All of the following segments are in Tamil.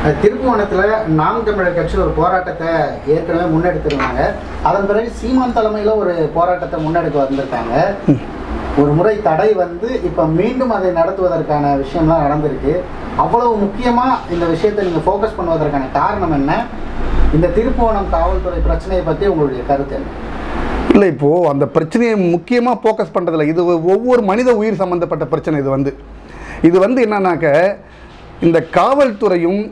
திருப்புவனத்தில் நாம் தமிழர் கட்சியில் ஒரு போராட்டத்தை ஏற்கனவே முன்னெடுத்திருந்தாங்க. அதன் பிறகு சீமான் தலைமையில் ஒரு போராட்டத்தை முன்னெடுக்க வந்திருக்காங்க. ஒரு முறை தடை வந்து இப்போ மீண்டும் அதை நடத்துவதற்கான விஷயம்லாம் நடந்திருக்கு. அவ்வளவு முக்கியமாக இந்த விஷயத்தை நீங்கள் ஃபோக்கஸ் பண்ணுவதற்கான காரணம் என்ன? இந்த திருப்புவனம் காவல்துறை பிரச்சனையை பற்றி உங்களுடைய கருத்து என்ன? இல்லை இப்போது அந்த பிரச்சனையை முக்கியமாக ஃபோக்கஸ் பண்ணுறதில்ல இது ஒவ்வொரு மனித உயிர் சம்மந்தப்பட்ட பிரச்சனை இது வந்து. இது வந்து என்னன்னாக்க இந்த காவல்துறையும்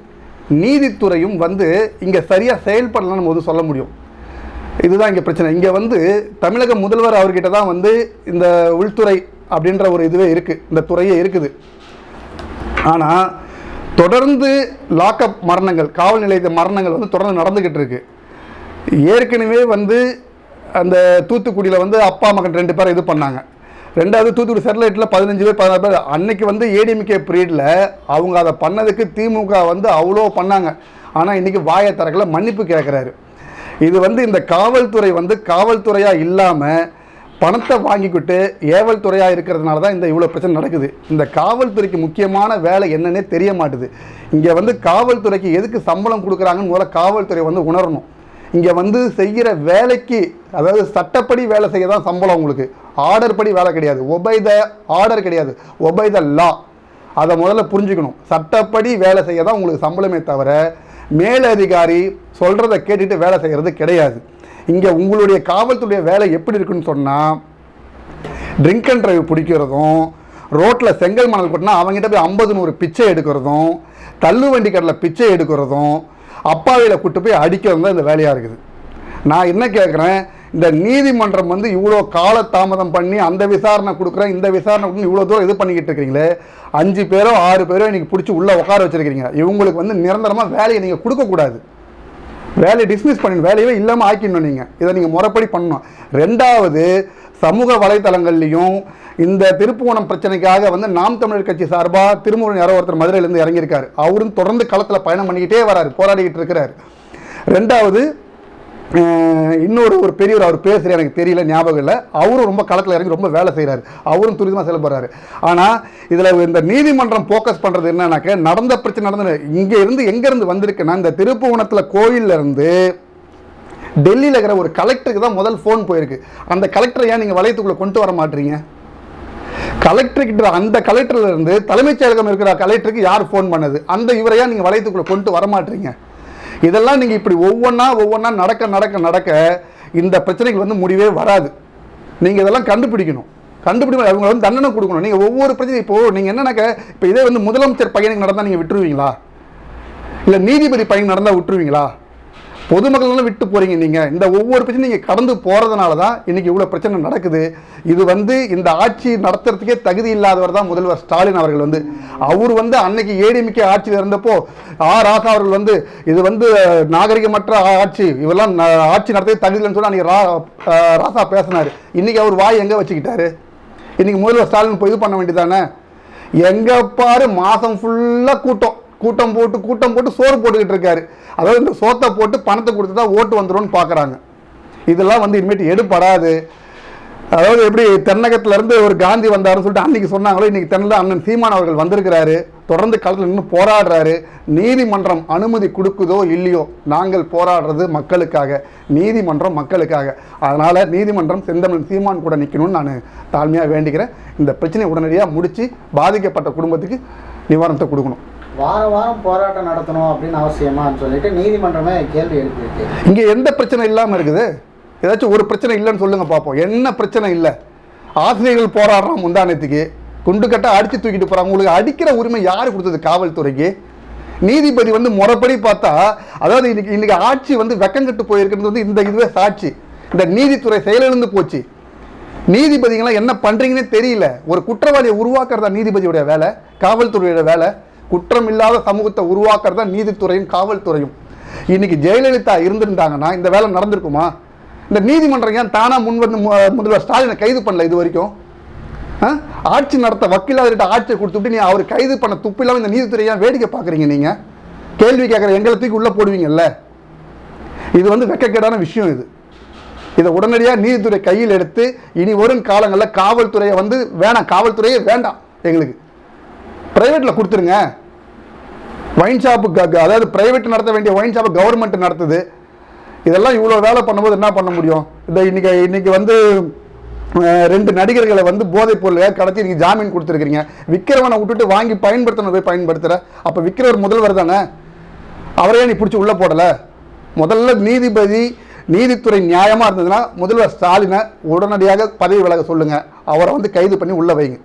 நீதித்துறையும் வந்து இங்கே சரியாக செயல்படலன்னு நம்ம வந்து சொல்ல முடியும். இதுதான் இங்கே பிரச்சனை. இங்கே வந்து தமிழக முதல்வர் அவர்கிட்ட தான் வந்து இந்த உள்துறை அப்படின்ற ஒரு இதுவே இருக்குது இந்த துறையே இருக்குது. ஆனால் தொடர்ந்து லாக்அப் மரணங்கள் காவல் நிலையத்த மரணங்கள் வந்து தொடர்ந்து நடந்துக்கிட்டு இருக்கு. ஏற்கனவே வந்து அந்த தூத்துக்குடியில் வந்து அப்பா மகன் ரெண்டு பேரை இது பண்ணாங்க. ரெண்டாவது தூத்துக்குடி சேட்டலைட்டில் பதினஞ்சு பேர் பதினாறு பேர். அன்னைக்கு வந்து ஏடிஎம்கே பீரியடில் அவங்க அதை பண்ணதுக்கு திமுக வந்து அவ்வளோ பண்ணாங்க. ஆனால் இன்றைக்கி வாயை திறக்கல மன்னிப்பு கேட்குறாரு இது வந்து இந்த காவல்துறை வந்து காவல்துறையாக இல்லாமல் பணத்தை வாங்கிக்கிட்டு ஏவல் துறையாக இருக்கிறதுனால தான் இந்த இவ்வளோ பிரச்சனை நடக்குது. இந்த காவல்துறைக்கு முக்கியமான வேலை என்னன்னே தெரிய மாட்டுது. இங்கே வந்து காவல்துறைக்கு எதுக்கு சம்பளம் கொடுக்குறாங்கன்னு முதல்ல காவல்துறை வந்து உணரணும். இங்கே வந்து செய்கிற வேலைக்கு அதாவது சட்டப்படி வேலை செய்ய தான் சம்பளம் உங்களுக்கு. ஆர்டர் படி வேலை கிடையாது. ஒபை த ஆர்டர் கிடையாது. ஒபை த லா அதை முதல்ல புரிஞ்சுக்கணும். சட்டப்படி வேலை செய்ய தான் உங்களுக்கு சம்பளமே தவிர மேலதிகாரி சொல்கிறத கேட்டுட்டு வேலை செய்கிறது கிடையாது. இங்கே உங்களுடைய காவல்துறைய வேலை எப்படி இருக்குன்னு சொன்னால் ட்ரிங்க் அண்ட் ட்ரைவ் பிடிக்கிறதும் ரோட்டில் செங்கல் மணல் கொட்டினா அவங்ககிட்ட போய் ஐம்பது நூறு பிச்சை எடுக்கிறதும் தள்ளு வண்டி கடையில் பிச்சை எடுக்கிறதும் அப்பாவியில் கூட்டு போய் அடிக்கிறது தான் இந்த வேலையாக இருக்குது. நான் என்ன கேட்குறேன் இந்த நீதிமன்றம் வந்து இவ்வளோ கால தாமதம் பண்ணி அந்த விசாரணை கொடுக்குறேன் இந்த விசாரணை கொடுக்குறேன் இவ்வளோ தூரம் இது பண்ணிக்கிட்டு இருக்கிறீங்களே அஞ்சு பேரோ ஆறு பேரோ இன்றைக்கி பிடிச்சி உள்ளே உட்கார வச்சுருக்கீங்க. இவங்களுக்கு வந்து நிரந்தரமாக வேலையை நீங்கள் கொடுக்கக்கூடாது. வேலையை டிஸ்மிஸ் பண்ணி வேலையவே இல்லாமல் ஆக்கிடணும் நீங்கள் இதை நீங்கள் முறைப்படி பண்ணணும். ரெண்டாவது சமூக வலைத்தளங்கள்லையும் இந்த திருப்புவனம் பிரச்சனைக்காக வந்து நாம் தமிழர் கட்சி சார்பாக திருமுருகன் யாரோ ஒருத்தர் மதுரையிலேருந்து இறங்கியிருக்காரு. அவரும் தொடர்ந்து களத்தில் பயணம் பண்ணிக்கிட்டே வராரு போராடிக்கிட்டு இருக்கிறார். ரெண்டாவது இன்னொரு ஒரு பெரியவர் அவர் பேசுகிற எனக்கு தெரியல ஞாபகம் இல்லை. அவரும் ரொம்ப களத்தில் இறங்கி ரொம்ப வேலை செய்கிறாரு அவரும் துரிதமாக செயல்படுறாரு ஆனால் இதில் இந்த நீதிமன்றம் ஃபோக்கஸ் பண்ணுறது என்னன்னாக்க நடந்த பிரச்சனை நடந்த இங்கே இருந்து எங்கேருந்து வந்திருக்குன்னா இந்த திருப்புவனத்தில் கோயில்ல இருந்து டெல்லியில் இருக்கிற ஒரு கலெக்டருக்கு தான் முதல் ஃபோன் போயிருக்கு. அந்த கலெக்டரை ஏன் நீங்கள் வளையத்துக்குள்ளே கொண்டு வர மாட்டீங்க? கலெக்டர்கிட்ட அந்த கலெக்டர்லேருந்து தலைமைச் செயலகம் இருக்கிற கலெக்டருக்கு யார் ஃபோன் பண்ணது? அந்த இவரையா நீங்கள் வளையத்துக்குள்ளே கொண்டு வர மாட்டீங்க? இதெல்லாம் நீங்கள் இப்படி ஒவ்வொன்றா ஒவ்வொன்றா நடக்க நடக்க நடக்க இந்த பிரச்சனைகள் வந்து முடிவே வராது. நீங்கள் இதெல்லாம் கண்டுபிடிக்கணும். கண்டுபிடிக்கணும் அவங்க வந்து தண்டனை கொடுக்கணும். நீங்கள் ஒவ்வொரு பிரச்சனை இப்போ நீங்கள் என்னன்னாக்க இப்போ இதே வந்து முதலமைச்சர் பையனுக்கு நடந்தால் நீங்கள் விட்டுருவீங்களா? இல்லை நீதிபதி பையன் நடந்தால் விட்டுருவீங்களா? பொதுமக்கள்லாம் விட்டு போகிறீங்க நீங்கள் இந்த ஒவ்வொரு பிரச்சனையும் நீங்கள் கடந்து போகிறதுனால தான் இன்றைக்கி இவ்வளோ பிரச்சனை நடக்குது. இது வந்து இந்த ஆட்சி நடத்துறதுக்கே தகுதி இல்லாதவர் தான் முதல்வர் ஸ்டாலின் அவர்கள் வந்து. அவர் வந்து அன்னைக்கு ஏடிமிக்க ஆட்சியில் இருந்தப்போ ஆ ராசா அவர்கள் வந்து இது வந்து நாகரிகமற்ற ஆட்சி இவெல்லாம் ந- ஆட்சி நடத்த தகுதி இல்லைன்னு சொல்லி அன்றைக்கி ரா ராசா பேசினார். இன்றைக்கி அவர் வாய் எங்கே வச்சுக்கிட்டாரு? இன்றைக்கி முதல்வர் ஸ்டாலின் போய் இது பண்ண வேண்டியதானே எங்கே பாரு மாதம் ஃபுல்லாக கூட்டம். கூட்டம் போட்டு கூட்டம் போட்டு சோறு போட்டுக்கிட்டு இருக்காரு. அதாவது இந்த சோத்தை போட்டு பணத்தை கொடுத்து தான் ஓட்டு வந்துரும்னு பார்க்குறாங்க இதெல்லாம் வந்து இனிமேட்டு எடுப்படாது அதாவது எப்படி தென்னகத்திலேருந்து ஒரு காந்தி வந்தாருன்னு சொல்லிட்டு அன்றைக்கி சொன்னாங்களோ இன்றைக்கி தென்னல அண்ணன் சீமான் அவர்கள் வந்திருக்கிறாரு. தொடர்ந்து களத்தில் நின்று போராடுறாரு. நீதிமன்றம் அனுமதி கொடுக்குதோ இல்லையோ நாங்கள் போராடுறது மக்களுக்காக நீதிமன்றம் மக்களுக்காக. அதனால் நீதிமன்றம் செந்தமிழ் சீமான் கூட நிற்கணும்னு நான் தாழ்மையாக வேண்டிக்கிறேன். இந்த பிரச்சனையை உடனடியாக முடித்து பாதிக்கப்பட்ட குடும்பத்துக்கு நிவாரணத்தை கொடுக்கணும். வார வாரம் போராட்டம் நடத்தணும் அப்படின்னு அவசியமான்னு சொல்லிட்டு நீதிமன்றமே கேள்வி எழுப்பியிருக்கு. இங்கே எந்த பிரச்சனை இல்லாமல் இருக்குது? ஏதாச்சும் ஒரு பிரச்சனை இல்லைன்னு சொல்லுங்க பார்ப்போம் என்ன பிரச்சனை இல்லை? ஆசிரியர்கள் போராடுறோம் முந்தானத்துக்கு. குண்டு கட்ட அடித்து தூக்கிட்டு போகிறாங்க உங்களுக்கு அடிக்கிற உரிமை யார் கொடுத்தது காவல்துறைக்கு? நீதிபதி வந்து முறைப்படி பார்த்தா அதாவது இன்னைக்கு இன்னைக்கு ஆட்சி வந்து வெக்கங்கட்டு போயிருக்கிறது வந்து இந்த இதுவே சாட்சி. இந்த நீதித்துறை செயலிழந்து போச்சு. நீதிபதிகள்லாம் என்ன பண்ணுறீங்கன்னே தெரியல. ஒரு குற்றவாளியை உருவாக்குறதா நீதிபதியோட வேலை காவல்துறையோட வேலை. குற்றம் இல்லாத சமூகத்தை உருவாக்குறதா நீதித்துறையும் காவல்துறையும். இன்னைக்கு ஜெயலலிதா இருந்திருந்தாங்கன்னா இந்த வேலை நடந்திருக்குமா? இந்த நீதிமன்றம் ஏன் தானா முன் வந்து மு- முதல்வர் ஸ்டாலினை கைது பண்ணல இது வரைக்கும்? ஆட்சி நடத்த வக்கீலாளர்கிட்ட ஆட்சியை கொடுத்துட்டு நீ அவர் கைது பண்ண துப்பு இல்லாமல் இந்த நீதித்துறையை ஏன் வேடிக்கை பார்க்குறீங்க நீங்கள் கேள்வி கேட்குற எங்களை தூக்கி உள்ளே போடுவீங்கல்ல? இது வந்து வெக்கக்கேடான விஷயம் இது. இதை உடனடியாக நீதித்துறை கையில் எடுத்து இனி வரும் காலங்களில் காவல்துறையை வந்து வேணாம் காவல்துறையே வேண்டாம் எங்களுக்கு. ப்ரைவேட்டில் கொடுத்துருங்க. ஒயின் ஷாப்பு அதாவது ப்ரைவேட் நடத்த வேண்டிய ஒயின் ஷாப்பை கவர்மெண்ட் நடத்துது. இதெல்லாம் இவ்வளோ வேலை பண்ணும்போது என்ன பண்ண முடியும்? இந்த இன்னைக்கு இன்றைக்கி வந்து ரெண்டு நடிகர்களை வந்து போதைப் பொருளை கடத்தி நீங்கள் ஜாமீன் கொடுத்துருக்கீங்க விற்கிறவனை விட்டுட்டு வாங்கி பயன்படுத்தணும் போய் பயன்படுத்துகிற அப்போ விற்கிறவர் முதல்வர் தானே? அவரையே நீ பிடிச்சி உள்ளே போடலை. முதல்ல நீதிபதி நீதித்துறை நியாயமாக இருந்ததுன்னா முதல்வர் ஸ்டாலினை உடனடியாக பதவி விலக சொல்லுங்கள் அவரை வந்து கைது பண்ணி உள்ளே வைங்க.